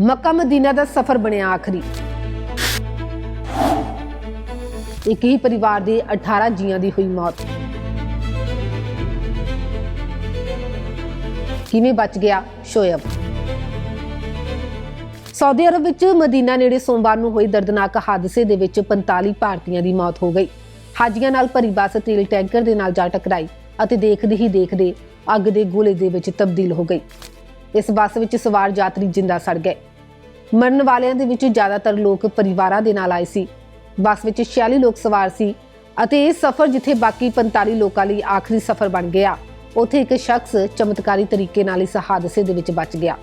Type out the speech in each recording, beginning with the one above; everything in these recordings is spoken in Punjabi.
ਮੱਕਾ ਮਦੀਨਾ ਦਾ ਸਫ਼ਰ ਬਣਿਆ ਆਖਰੀ। ਇੱਕ ਹੀ ਪਰਿਵਾਰ ਦੇ 18 ਜੀਆਂ ਦੀ ਹੋਈ ਮੌਤ। ਕਿਵੇਂ ਬਚ ਗਿਆ ਸ਼ੋਇਬ? ਸਾਊਦੀ ਅਰਬ ਵਿੱਚ ਮਦੀਨਾ ਨੇੜੇ ਸੋਮਵਾਰ ਨੂੰ ਹੋਏ ਦਰਦਨਾਕ ਹਾਦਸੇ ਦੇ ਵਿੱਚ 45 ਭਾਰਤੀਆਂ ਦੀ ਮੌਤ ਹੋ ਗਈ। ਹਾਜੀਆਂ ਨਾਲ ਭਰੀ ਬੱਸ, ਤੇਲ ਟੈਂਕਰ ਦੇ ਨਾਲ ਜਾ ਟਕਰਾਈ ਅਤੇ ਦੇਖਦੇ ਹੀ ਦੇਖਦੇ ਅੱਗ ਦੇ ਗੋਲੇ ਦੇ ਵਿੱਚ ਤਬਦੀਲ ਹੋ ਗਈ। ਇਸ ਬੱਸ ਵਿੱਚ ਸਵਾਰ ਯਾਤਰੀ ਜਿੰਦਾ ਸੜ ਗਏ। ਮਰਨ ਵਾਲਿਆਂ ਦੇ ਵਿੱਚ ਜ਼ਿਆਦਾਤਰ ਲੋਕ ਪਰਿਵਾਰਾਂ ਦੇ ਨਾਲ ਆਏ ਸੀ। ਬੱਸ ਵਿੱਚ 46 ਲੋਕ ਸਵਾਰ ਸੀ ਅਤੇ ਇਹ ਸਫ਼ਰ ਜਿੱਥੇ ਬਾਕੀ 45 ਲੋਕਾਂ ਲਈ ਆਖਰੀ ਸਫ਼ਰ ਬਣ ਗਿਆ, ਉੱਥੇ ਇੱਕ ਸ਼ਖਸ ਚਮਤਕਾਰੀ ਤਰੀਕੇ ਨਾਲ ਇਸ ਹਾਦਸੇ ਦੇ ਵਿੱਚ ਬਚ ਗਿਆ।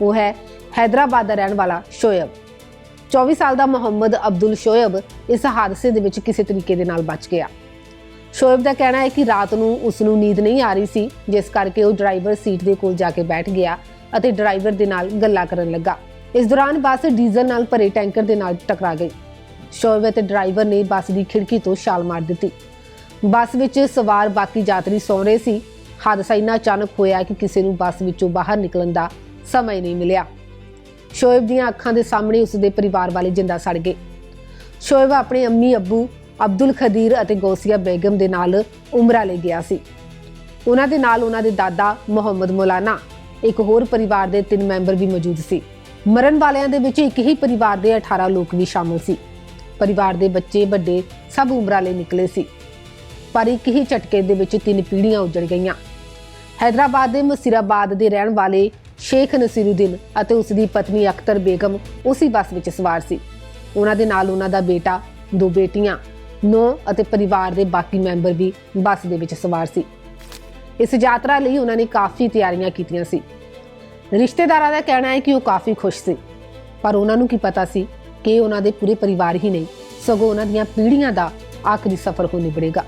ਉਹ ਹੈ ਹੈਦਰਾਬਾਦ ਦਾ ਰਹਿਣ ਵਾਲਾ ਸ਼ੋਇਬ 24 ਸਾਲ ਦਾ ਮੁਹੰਮਦ ਅਬਦੁਲ ਸ਼ੋਇਬ ਇਸ ਹਾਦਸੇ ਦੇ ਵਿੱਚ ਕਿਸੇ ਤਰੀਕੇ ਦੇ ਨਾਲ ਬਚ ਗਿਆ। ਸ਼ੋਇਬ ਦਾ ਕਹਿਣਾ ਹੈ ਕਿ ਰਾਤ ਨੂੰ ਉਸ ਨੂੰ ਨੀਂਦ ਨਹੀਂ ਆ ਰਹੀ ਸੀ, ਜਿਸ ਕਰਕੇ ਉਹ ਡਰਾਈਵਰ ਸੀਟ ਦੇ ਕੋਲ ਜਾ ਕੇ ਬੈਠ ਗਿਆ ਅਤੇ ਡਰਾਈਵਰ ਦੇ ਨਾਲ ਗੱਲਾਂ ਕਰਨ ਲੱਗਾ। ਇਸ ਦੌਰਾਨ ਬੱਸ ਡੀਜ਼ਲ ਨਾਲ ਭਰੇ ਟੈਂਕਰ ਦੇ ਨਾਲ ਟਕਰਾ ਗਈ। ਸ਼ੋਇਬ ਅਤੇ ਡਰਾਈਵਰ ਨੇ ਬੱਸ ਦੀ ਖਿੜਕੀ ਤੋਂ ਛਾਲ ਮਾਰ ਦਿੱਤੀ। ਬੱਸ ਵਿੱਚ ਸਵਾਰ ਬਾਕੀ ਯਾਤਰੀ ਸੌਂ ਰਹੇ ਸੀ। ਹਾਦਸਾ ਇੰਨਾ ਅਚਾਨਕ ਹੋਇਆ ਕਿ ਕਿਸੇ ਨੂੰ ਬੱਸ ਵਿੱਚੋਂ ਬਾਹਰ ਨਿਕਲਣ ਦਾ ਸਮਾਂ ਨਹੀਂ ਮਿਲਿਆ। ਸ਼ੋਇਬ ਦੀਆਂ ਅੱਖਾਂ ਦੇ ਸਾਹਮਣੇ ਉਸ ਦੇ ਪਰਿਵਾਰ ਵਾਲੇ ਜਿੰਦਾ ਸੜ ਗਏ। ਸ਼ੋਇਬ ਆਪਣੇ ਅੰਮੀ, ਅੱਬੂ ਅਬਦੁਲ ਖਦੀਰ ਅਤੇ ਗੌਸੀਆ ਬੇਗਮ ਦੇ ਨਾਲ ਉਮਰਾ ਲਈ ਗਿਆ ਸੀ। ਉਹਨਾਂ ਦੇ ਨਾਲ ਉਹਨਾਂ ਦੇ ਦਾਦਾ ਮੁਹੰਮਦ ਮੌਲਾਨਾ, ਇੱਕ ਹੋਰ ਪਰਿਵਾਰ ਦੇ ਤਿੰਨ ਮੈਂਬਰ ਵੀ ਮੌਜੂਦ ਸੀ। ਮਰਨ ਵਾਲਿਆਂ ਦੇ ਵਿੱਚ ਇੱਕ ਹੀ ਪਰਿਵਾਰ ਦੇ 18 ਲੋਕ ਵੀ ਸ਼ਾਮਲ ਸੀ। ਪਰਿਵਾਰ ਦੇ ਬੱਚੇ, ਵੱਡੇ ਸਭ ਉਮਰਾਂ ਲਈ ਨਿਕਲੇ ਸੀ। ਪਰ ਇੱਕ ਹੀ ਝਟਕੇ ਦੇ ਵਿੱਚ ਤਿੰਨ ਪੀੜ੍ਹੀਆਂ ਉਜੜ ਗਈਆਂ। ਹੈਦਰਾਬਾਦ ਦੇ ਮਸੀਰਾਬਾਦ ਦੇ ਰਹਿਣ ਵਾਲੇ ਸ਼ੇਖ ਨਸੀਰੁਦੀਨ ਅਤੇ ਉਸ ਦੀ ਪਤਨੀ ਅਖਤਰ ਬੇਗਮ ਉਸੇ ਬੱਸ ਵਿੱਚ ਸਵਾਰ ਸੀ। ਉਹਨਾਂ ਦੇ ਨਾਲ ਉਹਨਾਂ ਦਾ ਬੇਟਾ, ਦੋ ਬੇਟੀਆਂ ਨੌ ਅਤੇ ਪਰਿਵਾਰ ਦੇ ਬਾਕੀ ਮੈਂਬਰ ਵੀ ਬੱਸ ਦੇ ਵਿੱਚ ਸਵਾਰ ਸੀ। ਇਸ ਯਾਤਰਾ ਲਈ ਉਹਨਾਂ ਨੇ ਕਾਫੀ ਤਿਆਰੀਆਂ ਕੀਤੀਆਂ ਸੀ। ਰਿਸ਼ਤੇਦਾਰਾਂ ਦਾ ਕਹਿਣਾ ਹੈ ਕਿ ਉਹ ਕਾਫੀ ਖੁਸ਼ ਸੀ। ਪਰ ਉਹਨਾਂ ਨੂੰ ਕੀ ਪਤਾ ਸੀ ਕਿ ਉਹਨਾਂ ਦੇ ਪੂਰੇ ਪਰਿਵਾਰ ਹੀ ਨਹੀਂ, ਸਗੋਂ ਉਹਨਾਂ ਦੀਆਂ ਪੀੜ੍ਹੀਆਂ ਦਾ ਆਖਰੀ ਸਫ਼ਰ ਹੋ ਨਿਬੜੇਗਾ